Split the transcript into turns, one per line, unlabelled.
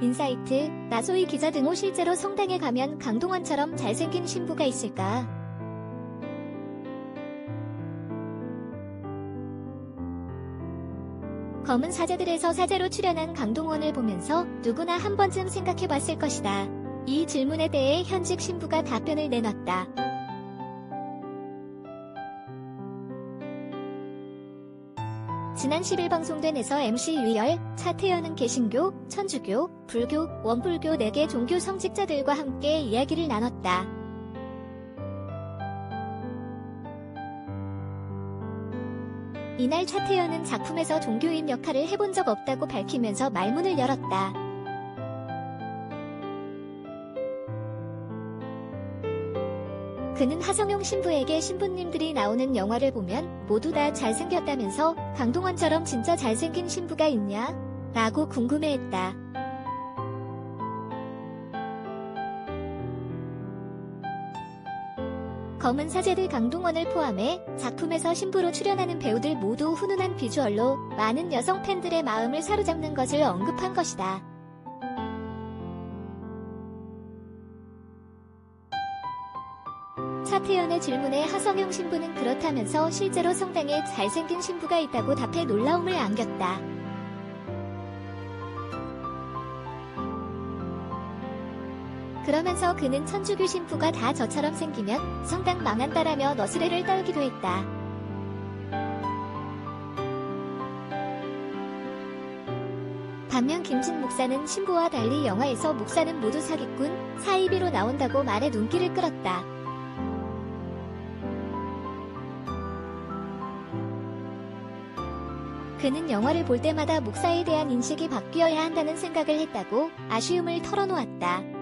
인사이트, 나소희 기자 등호 실제로 성당에 가면 강동원처럼 잘생긴 신부가 있을까? 검은 사제들에서 사제로 출연한 강동원을 보면서 누구나 한 번쯤 생각해 봤을 것이다. 이 질문에 대해 현직 신부가 답변을 내놨다. 지난 10일 방송된 에서 MC 유열, 차태현은 개신교, 천주교, 불교, 원불교 4개 종교 성직자들과 함께 이야기를 나눴다. 이날 차태현은 작품에서 종교인 역할을 해본 적 없다고 밝히면서 말문을 열었다. 그는 하성용 신부에게 신부님들이 나오는 영화를 보면 모두 다 잘생겼다면서 강동원처럼 진짜 잘생긴 신부가 있냐? 라고 궁금해했다. 검은 사제들 강동원을 포함해 작품에서 신부로 출연하는 배우들 모두 훈훈한 비주얼로 많은 여성 팬들의 마음을 사로잡는 것을 언급한 것이다. 차태현의 질문에 하성영 신부는 그렇다면서 실제로 성당에 잘생긴 신부가 있다고 답해 놀라움을 안겼다. 그러면서 그는 천주교 신부가 다 저처럼 생기면 성당 망한다라며 너스레를 떨기도 했다. 반면 김진 목사는 신부와 달리 영화에서 목사는 모두 사기꾼, 사이비로 나온다고 말에 눈길을 끌었다. 그는 영화를 볼 때마다 목사에 대한 인식이 바뀌어야 한다는 생각을 했다고 아쉬움을 털어놓았다.